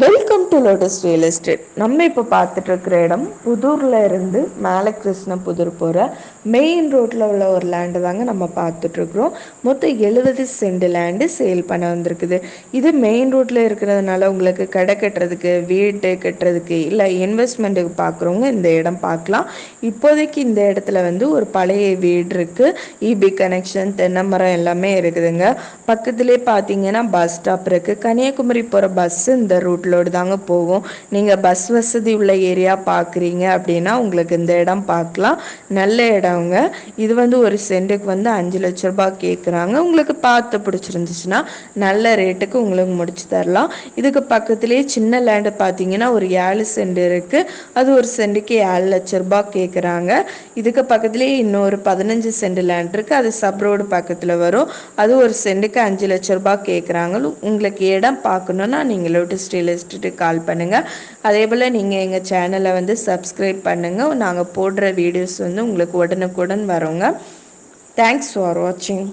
Welcome to Lotus real estate நம்ம இப்போ பார்த்துட்டு இருக்கிற இடம் புதூர்ல இருந்து மேலே கிருஷ்ண புதூர் போகிற மெயின் ரோட்டில் உள்ள ஒரு லேண்டு தாங்க நம்ம பார்த்துட்ருக்குறோம் மொத்தம் எழுபது சென்ட் லேண்டு சேல் பண்ண வந்திருக்குது. இது மெயின் ரோட்டில் இருக்கிறதுனால உங்களுக்கு கடை கட்டுறதுக்கு வீடு கட்டுறதுக்கு இல்லை இன்வெஸ்ட்மெண்ட்டுக்கு பார்க்குறவங்க இந்த இடம் பார்க்கலாம். இப்போதைக்கு இந்த இடத்துல வந்து ஒரு பழைய வீடு இருக்குது இபி கனெக்ஷன் தென்னை மரம் எல்லாமே இருக்குதுங்க. பக்கத்துலேயே பார்த்தீங்கன்னா பஸ் ஸ்டாப் இருக்குது கன்னியாகுமரி போகிற பஸ்ஸு இந்த ரூட் ரூட்லோடு தாங்க போகும். நீங்கள் பஸ் வசதி உள்ள ஏரியா பார்க்குறீங்க அப்படின்னா உங்களுக்கு இந்த இடம் பார்க்கலாம் நல்ல இடங்க. இது வந்து ஒரு சென்ட்டுக்கு வந்து அஞ்சு லட்ச ரூபாய் கேட்குறாங்க உங்களுக்கு பார்த்து பிடிச்சிருந்துச்சுன்னா நல்ல ரேட்டுக்கு உங்களுக்கு முடிச்சு தரலாம். இதுக்கு பக்கத்துலேயே சின்ன லேண்டு பார்த்தீங்கன்னா ஒரு ஏழு சென்ட் இருக்குது அது ஒரு சென்ட்டுக்கு ஏழு லட்ச ரூபாய் கேட்குறாங்க இதுக்கு பக்கத்துலேயே இன்னொரு பதினஞ்சு சென்ட் லேண்ட் இருக்குது அது சப் ரோடு பக்கத்தில் வரும். அது ஒரு சென்ட்டுக்கு அஞ்சு லட்ச ரூபா கேட்குறாங்க உங்களுக்கு இடம் பார்க்கணுன்னா நீங்கள் லோட்டஸ் ஸ்டீல் எஸ்டேட்டுக்கு கால் பண்ணுங்கள் அதே போல் நீங்கள் எங்கள் சேனலை வந்து சப்ஸ்கிரைப் பண்ணுங்கள் நாங்கள் போடுற வீடியோஸ் வந்து உங்களுக்கு உடனுக்குடன் வரோங்க. தேங்க்ஸ் ஃபார் வாட்சிங்